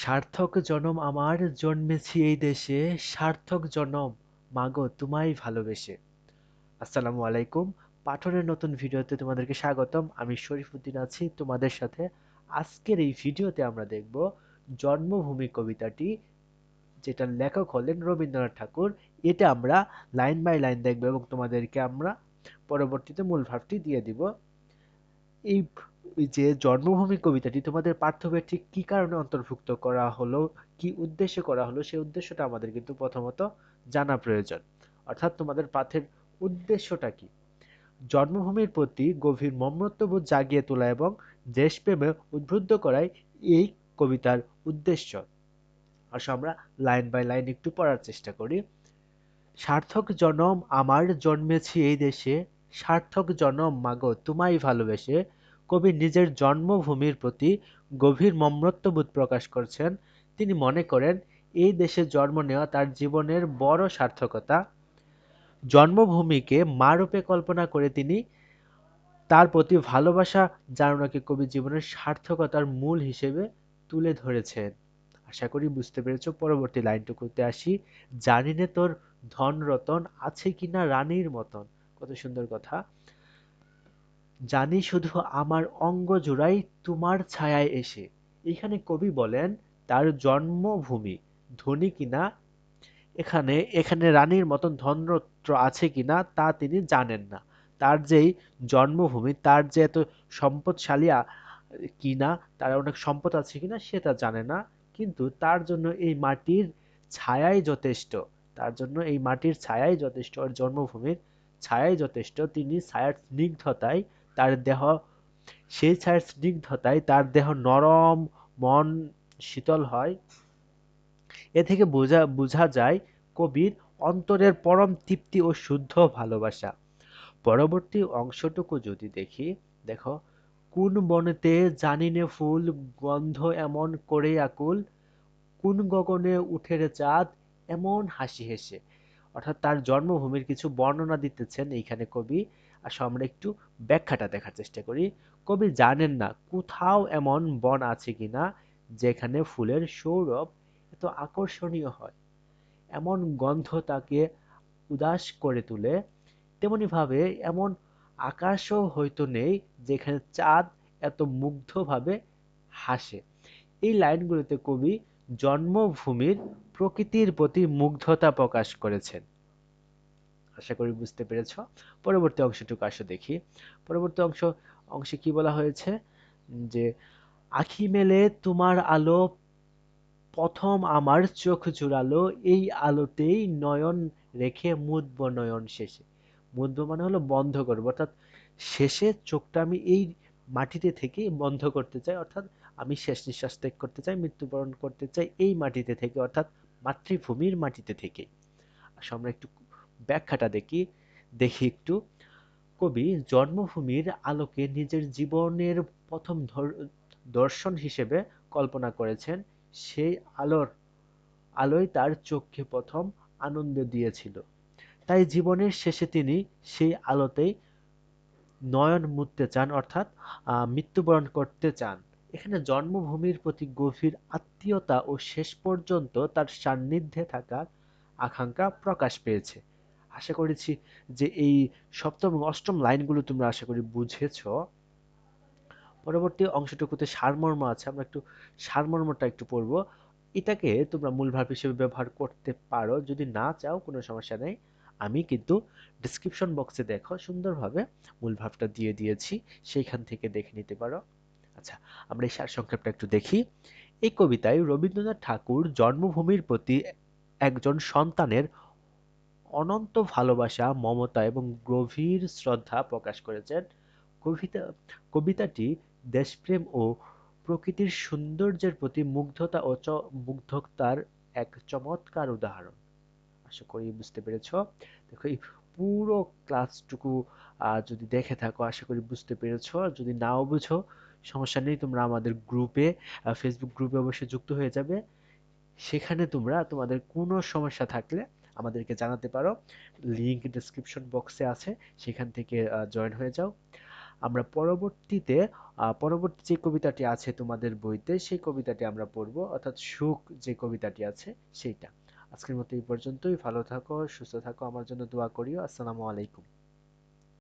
সার্থক জনম আমার জন্মেছি এই দেশে, সার্থক জনম। মাগো, তোমায় ভালোবেসে। আসসালামু আলাইকুম। পাঠনের নতুন ভিডিওতে তোমাদেরকে স্বাগতম। আমি শরীফুদ্দিন আছি। তোমাদের সাথে আজকের এই ভিডিওতে আমরা দেখব জন্মভূমি কবিতাটি, যেটার লেখক হলেন রবীন্দ্রনাথ ঠাকুর। এটা আমরা লাইন বাই লাইন দেখব এবং তোমাদেরকে আমরা পরবর্তীতে মূল ভাবটি দিয়ে দিব। এই যে জন্মভূমি কবিতাটি তোমাদের পাঠ্যবে ঠিক কি কারণে অন্তর্ভুক্ত করা হলো, কি উদ্দেশ্যে করা হলো, সেই উদ্দেশ্যটা আমাদের কিন্তু প্রথমত জানা প্রয়োজন। অর্থাৎ তোমাদের পাঠের উদ্দেশ্যটা কি? জন্মভূমির প্রতি গভীর মমত্ববোধ জাগিয়ে তোলা এবং দেশপ্রেমে উদ্বুদ্ধ করাই এই কবিতার উদ্দেশ্য। আসো আমরা লাইন বাই লাইন একটু পড়ার চেষ্টা করি। সার্থক জনম আমার জন্মেছি এই দেশে, সার্থক জনম মাগো তোমায় ভালোবেসে কবি নিজের জন্মভূমির প্রতি গভীর মমত্ববোধ প্রকাশ করছেন। তিনি মনে করেন, এই দেশে জন্ম নেওয়া তার জীবনের বড় সার্থকতা। জন্মভূমিকে মা রূপে কল্পনা করে তিনি তার প্রতি ভালোবাসা জানানোকে কবি জীবনের সার্থকতার মূল হিসেবে তুলে ধরেছেন। আশা করি বুঝতে পেরেছ, পরবর্তী লাইনটুকুতে আসি। জানি নে তোর ধন রতন আছে কিনা রানীর মতন। কত সুন্দর কথা। জানি শুধু আমার অঙ্গ জোড়াই তোমার ছায়ায় এসে। এখানে কবি বলেন, তার জন্মভূমি ধনী কিনা এখানে এখানে রানীর মতন ধনরত্র আছে কিনা তা তিনি জানেন না। তার যেই জন্মভূমি, তার যে এত সম্পদশালী কিনা তার অনেক সম্পদ আছে কিনা সেটা জানে না। কিন্তু তার জন্য এই মাটির ছায়াই যথেষ্ট। তার জন্য এই মাটির ছায়াই যথেষ্ট। ওর জন্মভূমির ছায়াই যথেষ্ট। তিনি ছায়ার স্নিগ্ধতায় তার দেহ। সেই ছায়ার স্নিগ্ধতায় তার দেহ নরম, মন শীতল হয়। এ থেকে বোঝা বোঝা যায় কবির অন্তরের পরম তৃপ্তি ও শুদ্ধ ভালোবাসা। পরবর্তী অংশটুকু যদি দেখি, দেখো, কোন বনেতে জানিনে ফুল গন্ধ এমন করে আকুল, কোন গগনে উঠে রে চাঁদ এমন হাসি হেসে। অর্থাৎ তার জন্মভূমির কিছু বর্ণনা দিতেছেন এইখানে কবি। আসো, আমরা একটু ব্যাখ্যাটা দেখার চেষ্টা করি। কবি জানেন না কোথাও এমন বন আছে কিনা যেখানে ফুলের সৌরভ এত আকর্ষণীয় হয়। এমন গন্ধ তাকে উদাস করে তোলে। তেমনি ভাবে এমন আকাশও হয়তো নেই যেখানে চাঁদ এত মুগ্ধভাবে হাসে। এই লাইনগুলোতে কবি জন্মভূমির প্রকৃতির প্রতি মুগ্ধতা প্রকাশ করেছেন। আশা করি বুঝতে পেরেছ। পরবর্তী অংশটুকু আসো দেখি। পরবর্তী অংশ, অংশে কি বলা হয়েছে? যে, আখি মেলে তোমার আলো, প্রথম আমার চোখ জুড়ালো, এই আলোতেই নয়ন রেখে মুদব নয়ন শেষে। মুদব মানে হলো বন্ধ করব, অর্থাৎ শেষে চোখটা আমি এই মাটিতে থেকে বন্ধ করতে চাই, অর্থাৎ আমি শেষ নিঃশ্বাস ত্যাগ করতে চাই, মৃত্যুবরণ করতে চাই এই মাটিতে থেকে, অর্থাৎ মাতৃভূমির মাটিতে থেকে। আসলে আমরা একটু ব্যাখ্যাটা দেখি দেখি একটু। কবি জন্মভূমির আলোকে নিজের জীবনের প্রথম দর্শন হিসেবে কল্পনা করেছেন। সেই আলোর আলোয় তার চোখকে প্রথম আনন্দ দিয়েছিল। তাই জীবনের শেষে তিনি সেই আলোতেই নয়ন মুততে চান, অর্থাৎ মৃত্যুবরণ করতে চান। এখানে জন্মভূমির প্রতি গভীর আত্মীয়তা ও শেষ পর্যন্ত তার সান্নিধ্যে থাকার আকাঙ্ক্ষা প্রকাশ পেয়েছে। আশা করেছি যে এই সপ্তম অষ্টম লাইনগুলো তোমরা আশা করি বুঝেছ। পরবর্তী অংশটুকুতে সারমর্ম আছে, আমরা একটু সারমর্মটা একটু পড়ব। এটাকে তোমরা মূল ভাব হিসেবে ব্যবহার করতে পারো, যদি না চাও কোনো সমস্যা নেই। আমি কিন্তু ডিসক্রিপশন বক্সে দেখো, সুন্দরভাবে মূল ভাবটা দিয়ে দিয়েছি, সেইখান থেকে দেখে নিতে পারো। আচ্ছা আমরা এই সার সংক্ষেপটা একটু দেখি। এই কবিতায় রবীন্দ্রনাথ ঠাকুর জন্মভূমির প্রতি একজন সন্তানের অনন্ত ভালোবাসা, মমতা এবং গভীর শ্রদ্ধা প্রকাশ করেছেন। কবিতা, কবিতাটি দেশপ্রেম ও প্রকৃতির সৌন্দর্যের প্রতি মুগ্ধতা ও মুগ্ধতার এক চমৎকার উদাহরণ। আশা করি বুঝতে পেরেছ। দেখো এই পুরো ক্লাসটুকু যদি দেখে থাকো, আশা করি বুঝতে পেরেছ। যদি নাও বুঝো, সমস্যা নেই, তোমরা আমাদের গ্রুপে ফেসবুক গ্রুপে অবশ্যই যুক্ত হয়ে যাবে। সেখানে তোমরা তোমাদের কোনো সমস্যা থাকলে আমাদেরকে জানাতে পারো। লিংক ডিসক্রিপশন বক্সে আছে, সেখান থেকে জয়েন হয়ে যাও। আমরা পরবর্তীতে পরবর্তী যে কবিতাটি আছে তোমাদের বইতে, সেই কবিতাটি আমরা পড়ব, অর্থাৎ সুখ যে কবিতাটি আছে, সেইটা। আজকের মতো এই পর্যন্তই। ভালো থাকো, সুস্থ থাকো, আমার জন্য দোয়া করিও। আসসালামু আলাইকুম।